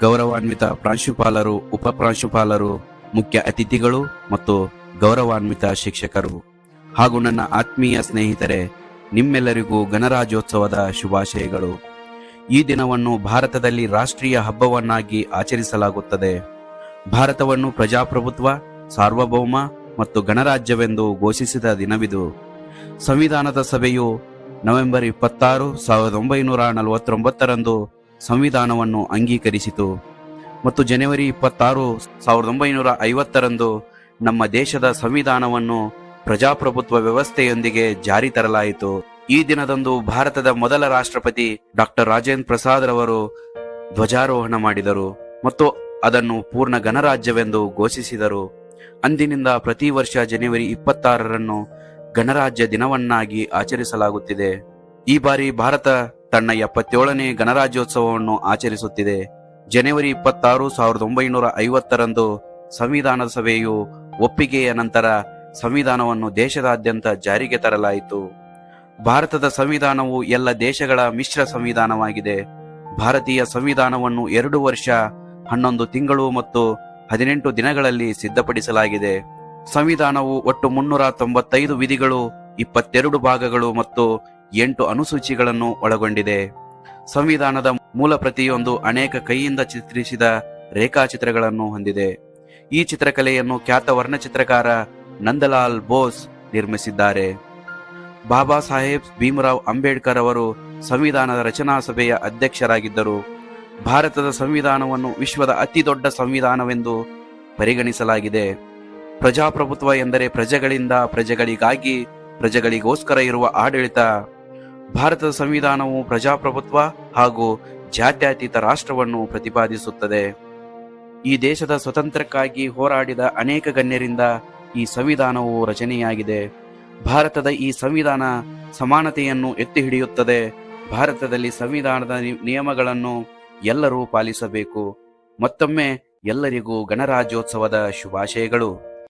ಗೌರವಾನ್ವಿತ ಪ್ರಾಂಶುಪಾಲರು ಉಪ ಪ್ರಾಂಶುಪಾಲರು ಮುಖ್ಯ ಅತಿಥಿಗಳು ಮತ್ತು ಗೌರವಾನ್ವಿತ ಶಿಕ್ಷಕರು. ಹಾಗೂ ನನ್ನ ಆತ್ಮೀಯ ಸ್ನೇಹಿತರೆ, ನಿಮ್ಮೆಲ್ಲರಿಗೂ ಗಣರಾಜ್ಯೋತ್ಸವದ ಶುಭಾಶಯಗಳು. ಈ ದಿನವನ್ನು ಭಾರತದಲ್ಲಿ ರಾಷ್ಟ್ರೀಯ ಹಬ್ಬವನ್ನಾಗಿ ಆಚರಿಸಲಾಗುತ್ತದೆ. ಭಾರತವನ್ನು ಪ್ರಜಾಪ್ರಭುತ್ವ, ಸಾರ್ವಭೌಮ ಮತ್ತು ಗಣರಾಜ್ಯವೆಂದು ಘೋಷಿಸಿದ ದಿನವಿದು. ಸಂವಿಧಾನದ ಸಭೆಯು ನವೆಂಬರ್ ಇಪ್ಪತ್ತಾರು, ಸಾವಿರದ ಒಂಬೈನೂರ ನಲವತ್ತೊಂಬತ್ತರಂದು ಸಂವಿಧಾನವನ್ನು ಅಂಗೀಕರಿಸಿತು. ಮತ್ತು ಜನವರಿ ಇಪ್ಪತ್ತಾರು, ಸಾವಿರದ ಒಂಬೈನೂರ ಐವತ್ತರಂದು ನಮ್ಮ ದೇಶದ ಸಂವಿಧಾನವನ್ನು ಪ್ರಜಾಪ್ರಭುತ್ವ ವ್ಯವಸ್ಥೆಯೊಂದಿಗೆ ಜಾರಿ ತರಲಾಯಿತು. ಈ ದಿನದಂದು ಭಾರತದ ಮೊದಲ ರಾಷ್ಟ್ರಪತಿ ಡಾಕ್ಟರ್ ರಾಜೇಂದ್ರ ಪ್ರಸಾದ್ ರವರು ಧ್ವಜಾರೋಹಣ ಮಾಡಿದರು ಮತ್ತು ಅದನ್ನು ಪೂರ್ಣ ಗಣರಾಜ್ಯವೆಂದು ಘೋಷಿಸಿದರು. ಅಂದಿನಿಂದ ಪ್ರತಿ ವರ್ಷ ಜನವರಿ ಇಪ್ಪತ್ತಾರರನ್ನು ಗಣರಾಜ್ಯ ದಿನವನ್ನಾಗಿ ಆಚರಿಸಲಾಗುತ್ತಿದೆ. ಈ ಬಾರಿ ಭಾರತ ತನ್ನ ಎಪ್ಪತ್ತೇಳನೇ ಗಣರಾಜ್ಯೋತ್ಸವವನ್ನು ಆಚರಿಸುತ್ತಿದೆ. ಜನವರಿ ಇಪ್ಪತ್ತಾರು ಸಾವಿರದ ಒಂಬೈನೂರ ಐವತ್ತರಂದು ಸಂವಿಧಾನದ ಸಭೆಯು ಒಪ್ಪಿಗೆಯ ನಂತರ ಸಂವಿಧಾನವನ್ನು ದೇಶದಾದ್ಯಂತ ಜಾರಿಗೆ ತರಲಾಯಿತು. ಭಾರತದ ಸಂವಿಧಾನವು ಎಲ್ಲ ದೇಶಗಳ ಮಿಶ್ರ ಸಂವಿಧಾನವಾಗಿದೆ. ಭಾರತೀಯ ಸಂವಿಧಾನವನ್ನು ಎರಡು ವರ್ಷ, ಹನ್ನೊಂದು ತಿಂಗಳು ಮತ್ತು ಹದಿನೆಂಟು ದಿನಗಳಲ್ಲಿ ಸಿದ್ಧಪಡಿಸಲಾಗಿದೆ. ಸಂವಿಧಾನವು ಒಟ್ಟು ಮುನ್ನೂರ ತೊಂಬತ್ತೈದು ವಿಧಿಗಳು, ಇಪ್ಪತ್ತೆರಡು ಭಾಗಗಳು ಮತ್ತು ಎಂಟು ಅನುಸೂಚಿಗಳನ್ನು ಒಳಗೊಂಡಿದೆ. ಸಂವಿಧಾನದ ಮೂಲ ಪ್ರತಿಯೊಂದು ಅನೇಕ ಕೈಯಿಂದ ಚಿತ್ರಿಸಿದ ರೇಖಾಚಿತ್ರಗಳನ್ನು ಹೊಂದಿದೆ. ಈ ಚಿತ್ರಕಲೆಯನ್ನು ಖ್ಯಾತ ವರ್ಣಚಿತ್ರಕಾರ ನಂದಲಾಲ್ ಬೋಸ್ ನಿರ್ಮಿಸಿದ್ದಾರೆ. ಬಾಬಾ ಸಾಹೇಬ್ ಭೀಮರಾವ್ ಅಂಬೇಡ್ಕರ್ ಅವರು ಸಂವಿಧಾನದ ರಚನಾ ಸಭೆಯ ಅಧ್ಯಕ್ಷರಾಗಿದ್ದರು. ಭಾರತದ ಸಂವಿಧಾನವನ್ನು ವಿಶ್ವದ ಅತಿ ದೊಡ್ಡ ಸಂವಿಧಾನವೆಂದು ಪರಿಗಣಿಸಲಾಗಿದೆ. ಪ್ರಜಾಪ್ರಭುತ್ವ ಎಂದರೆ ಪ್ರಜೆಗಳಿಂದ ಪ್ರಜೆಗಳಿಗಾಗಿ ಪ್ರಜೆಗಳಿಗೋಸ್ಕರ ಇರುವ ಆಡಳಿತ. ಭಾರತದ ಸಂವಿಧಾನವು ಪ್ರಜಾಪ್ರಭುತ್ವ ಹಾಗೂ ಜಾತ್ಯತೀತ ರಾಷ್ಟ್ರವನ್ನು ಪ್ರತಿಪಾದಿಸುತ್ತದೆ. ಈ ದೇಶದ ಸ್ವತಂತ್ರಕ್ಕಾಗಿ ಹೋರಾಡಿದ ಅನೇಕ ಗಣ್ಯರಿಂದ ಈ ಸಂವಿಧಾನವು ರಚನೆಯಾಗಿದೆ. ಭಾರತದ ಈ ಸಂವಿಧಾನ ಸಮಾನತೆಯನ್ನು ಎತ್ತಿ ಹಿಡಿಯುತ್ತದೆ ಭಾರತದಲ್ಲಿ ಸಂವಿಧಾನದ ನಿಯಮಗಳನ್ನು ಎಲ್ಲರೂ ಪಾಲಿಸಬೇಕು. ಮತ್ತೊಮ್ಮೆ ಎಲ್ಲರಿಗೂ ಗಣರಾಜ್ಯೋತ್ಸವದ ಶುಭಾಶಯಗಳು.